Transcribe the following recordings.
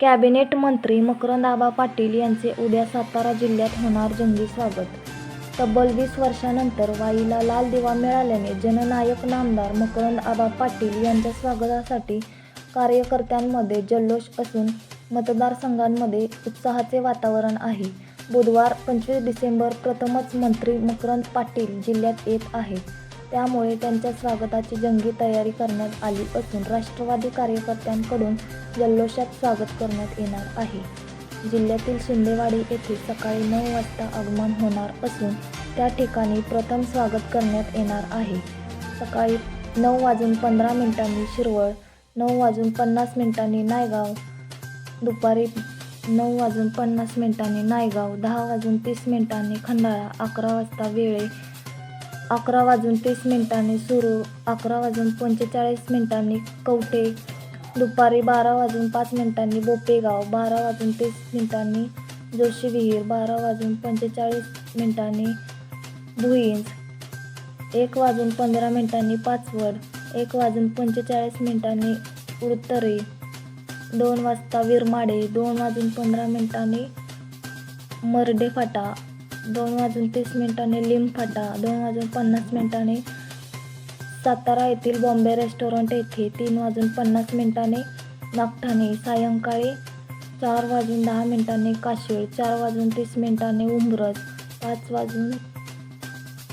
Cabinet मंत्री मकरंद आबा पाटील यांचे उद्या सातारा जिल्ह्यात होणार जंगी स्वागत. तब्बल वीस वर्षानंतर वाईला लाल दिवा मिळाल्याने जननायक नामदार मकरंद आबा पाटील यांच्या स्वागतासाठी कार्यकर्त्यांमध्ये जल्लोष असून मतदारसंघांमध्ये उत्साहाचे वातावरण आहे. बुधवार पंचवीस डिसेंबर प्रथमच मंत्री मकरंद पाटील जिल्ह्यात येत आहेत. त्यामुळे त्यांच्या स्वागताची जंगी तयारी करण्यात आली असून राष्ट्रवादी कार्यकर्त्यांकडून जल्लोषात स्वागत करण्यात येणार आहे. जिल्ह्यातील शिंदेवाडी येथे सकाळी नऊ वाजता आगमन होणार असून त्या ठिकाणी प्रथम स्वागत करण्यात येणार आहे. सकाळी नऊ वाजून पंधरा मिनिटांनी शिरवळ नऊ वाजून पन्नास मिनिटांनी नायगाव दुपारी नऊ वाजून पन्नास मिनिटांनी नायगाव दहा वाजून तीस मिनिटांनी खंडाळा अकरा वाजता वेळे अकरा वाजून तीस मिनिटांनी सुरू अकरा वाजून पंचेचाळीस मिनिटांनी कवठे दुपारी बारा वाजून पाच मिनिटांनी बोपेगाव बारा वाजून तीस मिनिटांनी जोशी विहीर बारा वाजून पंचेचाळीस मिनिटांनी भुईंज एक वाजून पंधरा मिनिटांनी पाचवड एक वाजून पंचेचाळीस मिनिटांनी उत्तरे दोन वाजता विरमाडे दोन वाजून पंधरा मिनिटांनी मर्डे फाटा दोन वाजून तीस मिनिटांनी लिंब फाटा दोन वाजून पन्नास मिनिटांनी सातारा येथील बॉम्बे रेस्टॉरंट येथे तीन वाजून पन्नास मिनिटांनी नागठाणे सायंकाळी चार वाजून दहा मिनिटांनी काशीळ चार वाजून तीस मिनिटांनी उंबरज पाच वाजून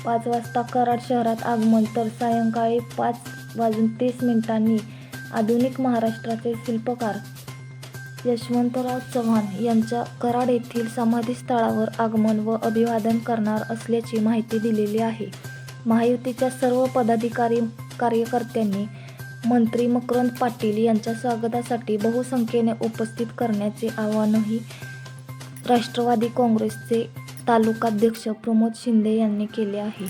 पाच वाजता कराड शहरात आगमन तर सायंकाळी पाच वाजून तीस मिनिटांनी आधुनिक महाराष्ट्राचे शिल्पकार यशवंतराव चव्हाण यांच्या कराड येथील समाधीस्थळावर आगमन व अभिवादन करणार असल्याची माहिती दिलेली आहे. महायुतीच्या सर्व पदाधिकारी कार्यकर्त्यांनी मंत्री मकरंद पाटील यांच्या स्वागतासाठी बहुसंख्येने उपस्थित करण्याचे आवाहनही राष्ट्रवादी काँग्रेसचे तालुकाध्यक्ष प्रमोद शिंदे यांनी केले आहे.